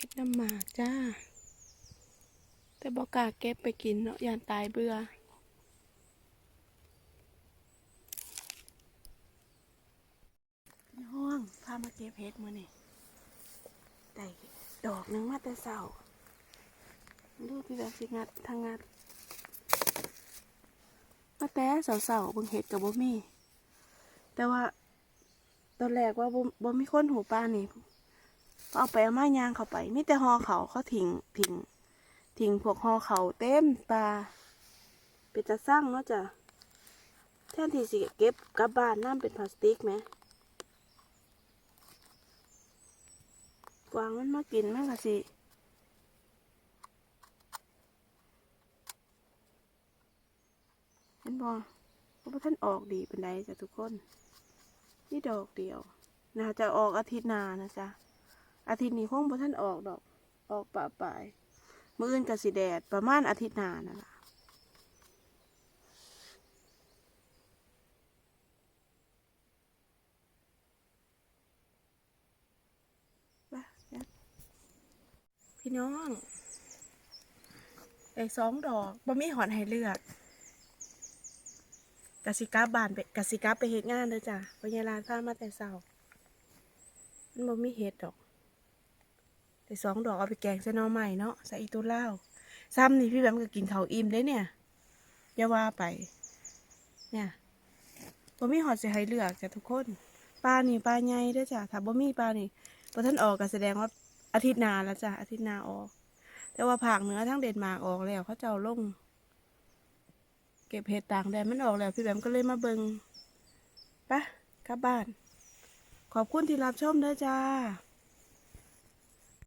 เก็บน้ำหมากจ้า แต่บอกาเก็บไปกินเนาะยานตายเบื่อน้องพามาเก็บเห็ดมานี่ได้ดอกหนึงมาแต่เสาดูพี่แบบสิงัดทางงัดมาแต่เสาๆเบิ่งเห็ดกับบ่มี แต่ว่าตอนแรกว่าบ่บ่มีคนหูปลานี่ เอาไปเอาไม้ยางเขาไปมีแต่หอเขาเขาทิ้งทิ้งทิ้งพวกหอเขาเต็มปลาเป็นจะสร้างเนาะจ้ะแทนที่สิเก็บกลับบ้านน้ำเป็นพลาสติกไหมกวางมันมากินมันก็สิเห็นบอเพราะว่าท่านออกดีเป็นไดจ้ะทุกคน นี่ดอกเดียวน่าจะออกอาทิตย์นานะจ๊ะ อาทิตย์นี้คงบ่ท่านออกดอก ออกป่าปลายมื้ออื่นกับสีแดด ประมาณอาทิตย์หน้านั่นล่ะไปเนี่ยพี่น้องไอ้สองดอกบ่มีหอนให้เลือกกสิกาบานไปกสิกาไปเฮ็ดงานเด้อจ้ะพญาลานพามาแต่เช้ามันบ่มีเฮ็ดดอก แต่สองดอกเอาไปแกงใส่หน่อใหม่เนาะใส่อีตุเล่าซ้ำนี่พี่แบมก็กินเขาอิ่มได้เนี่ยอย่าว่าไป เนี่ยบ่มีหอดสิให้เลือกจ้ะทุกคนปลานี่ปลาใหญ่เด้อจ้ะถ้าบ่มีปลานี่บ่ทันออกก็แสดงว่าอาทิตย์หนาแล้วจ้ะอาทิตย์หนาออก แต่ว่าภาคเหนือทั้งเดนมาร์กออกแล้วเขาเจ้าลงเก็บเห็ดต่างแดนมันออกแล้ว พี่แบมก็เลยมาเบิงไปะกลับบ้าน ขอบคุณที่รับชมเด้อจ้า